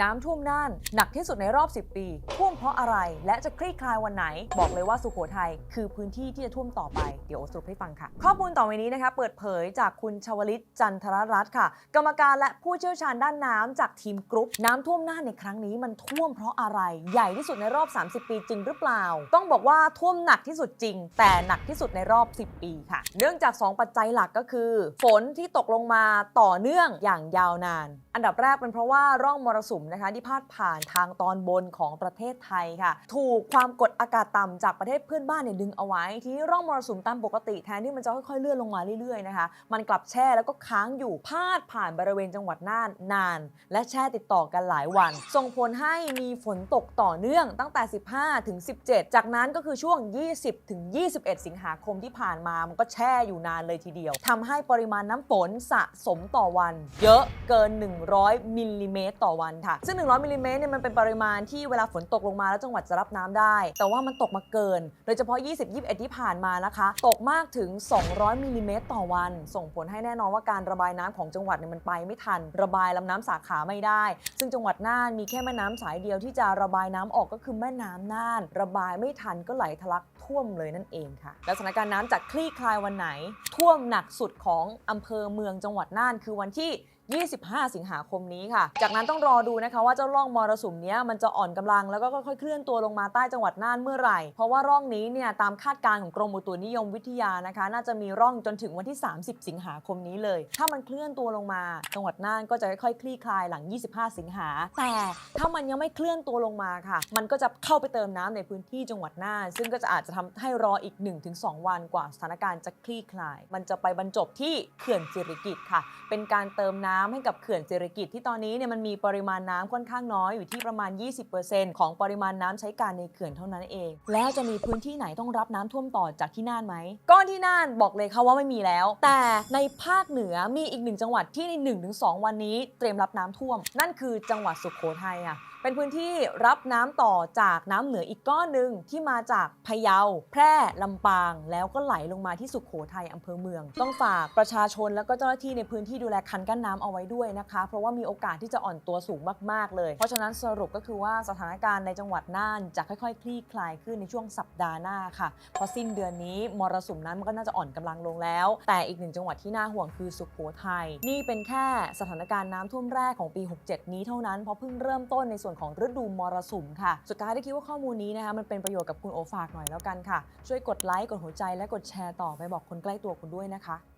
น้ำท่วมน่าน หนักที่สุดในรอบ 10 ปี ท่วมเพราะอะไรและจะคลี่คลายวันไหน บอกเลยว่าสุโขทัยคือพื้นที่ที่จะท่วมต่อไป เดี๋ยวโอสรุปให้ฟังค่ะ ข้อมูลต่อไปนี้นะคะ เปิดเผยจากคุณชวลิตจันทรรัตน์ค่ะ กรรมการและผู้เชี่ยวชาญด้านน้ำจากทีมกรุ๊ปน้ำท่วมน่านในครั้งนี้มันท่วมเพราะอะไร ใหญ่ที่สุดในรอบ 30 ปีจริงหรือเปล่า ต้องบอกว่าท่วมหนักที่สุดจริง แต่หนักที่สุดในรอบ 10 ปีค่ะ เนื่องจาก 2 ปัจจัยหลักก็คือ ฝนที่ตกลงมาต่อเนื่องอย่างยาวนาน อันดับแรกเป็นเพราะว่าร่องมรสุมนะคะที่พาดผ่านทางตอนบนของประเทศไทยค่ะ ถูกความกดอากาศต่ำจากประเทศเพื่อนบ้านเนี่ยดึงเอาไว้ ทีนี้ร่องมรสุมตามปกติแทนที่มันจะค่อยๆเลื่อนลงมาเรื่อยๆนะคะ มันกลับแช่แล้วก็ค้างอยู่พาดผ่านบริเวณจังหวัดน่านนาน และแช่ติดต่อกันหลายวัน ส่งผลให้มีฝนตกต่อเนื่องตั้งแต่ 15 ถึง 17 จากนั้นก็คือช่วง 20 ถึง 21 สิงหาคมที่ผ่านมามันก็แช่อยู่นานเลยทีเดียวทำให้ปริมาณน้ำฝนสะสมต่อวัน เยอะเกิน 100 มิลลิเมตรต่อวันค่ะซึ่ง 100มิลลิเมตรเนี่ยมันเป็นปริมาณที่เวลาฝนตกลงมาแล้วจังหวัดจะรับน้ำได้ แต่ว่ามันตกมาเกิน โดยเฉพาะ 20 21 ที่ผ่านมานะคะ ตกมากถึง 200มิลลิเมตรต่อวัน ส่งผลให้แน่นอนว่าการระบายน้ำของจังหวัดเนี่ยมันไปไม่ทัน ระบายลำน้ำสาขาไม่ได้ ซึ่งจังหวัดน่านมีแค่แม่น้ำสายเดียวที่จะระบายน้ำออกก็คือแม่น้ำน่าน ระบายไม่ทันก็ไหลทะลักท่วมเลยนั่นเองค่ะและสถานการณ์น้ำจะคลี่คลายวันไหน ท่วมหนักสุดของอำเภอเมืองจังหวัดน่านคือวันที่ 25 สิงหาคมนี้ค่ะ จากนั้นต้องรอดูนะคะว่าเจ้าร่องมรสุมนี้มันจะอ่อนกำลังแล้วก็ค่อยๆเคลื่อนตัวลงมาใต้จังหวัดน่านเมื่อไหร่ เพราะว่าร่องนี้เนี่ยตามคาดการณ์ของกรมอุตุนิยมวิทยานะคะ น่าจะมีร่องจนถึงวันที่ 30 สิงหาคมนี้เลย ถ้ามันเคลื่อนตัวลงมา จังหวัดน่านก็จะค่อยๆคลี่คลายหลัง 25 สิงหา แต่ถ้ามันยังไม่เคลื่อนตัวลงมาค่ะ มันก็จะเข้าไปเติมน้ำในพื้นที่จังหวัดน่าน ซึ่งก็จะอาจจะทำให้รออีก 1-2 วันกว่าสถานการณ์จะคลี่คลาย มันจะไปบรรจบที่เขื่อนสิริกิติ์ค่ะ เป็นการเติมน้ำให้กับเขื่อนสิริกิตที่ตอนนี้เนี่ยมันมีปริมาณน้ำค่อนข้างน้อยอยู่ที่ประมาณ 20%ของปริมาณน้ำใช้การในเขื่อนเท่านั้นเอง แล้วจะมีพื้นที่ไหนต้องรับน้ำท่วมต่อจากที่น่านไหมก้อนที่น่านบอกเลยค่ะว่าไม่มีแล้ว แต่ในภาคเหนือมีอีกหนึ่งจังหวัดที่ใน 1-2 วันนี้เตรียมรับน้ำท่วม นั่นคือจังหวัดสุโขทัยอะเป็นพื้นที่รับน้ำต่อจากน้ำเหนืออีกก้อนหนึ่งที่มาจากพะเยา แพร่ลำปาง แล้วก็ไหลลงมาที่สุขโขทัยอำเภอเมือง ต้องฝากประชาชนแล้วก็เจ้าหน้าที่ในพื้นที่ดูแลคันกั้นน้ำเอาไว้ด้วยนะคะ เพราะว่ามีโอกาสที่จะอ่อนตัวสูงมาก ๆ เลย เพราะฉะนั้นสรุปก็คือว่าสถานการณ์ในจังหวัดน่านจะค่อยๆ คลี่คลายขึ้นในช่วงสัปดาห์หน้าค่ะพราะสิ้นเดือนนี้มรสุมนั้นมันก็น่าจะอ่อนกำลังลงแล้ว แต่อีกหนึ่งจังหวัดที่น่าห่วงคือสุขโขทัยนี่เป็นแค่สถานการณ์น้ำท่วมแรกของปี 67 นี้เท่านั้นเพราะเพิ่งเริ่มต้นในส่วนของฤดูมรสุมค่ะ สุดท้ายได้คิดว่าข้อมูลนี้นะคะมันเป็นประโยชน์กับคุณโอฝากหน่อยแล้วกันค่ะ ช่วยกดไลค์กดหัวใจและกดแชร์ต่อไปบอกคนใกล้ตัวคุณด้วยนะคะ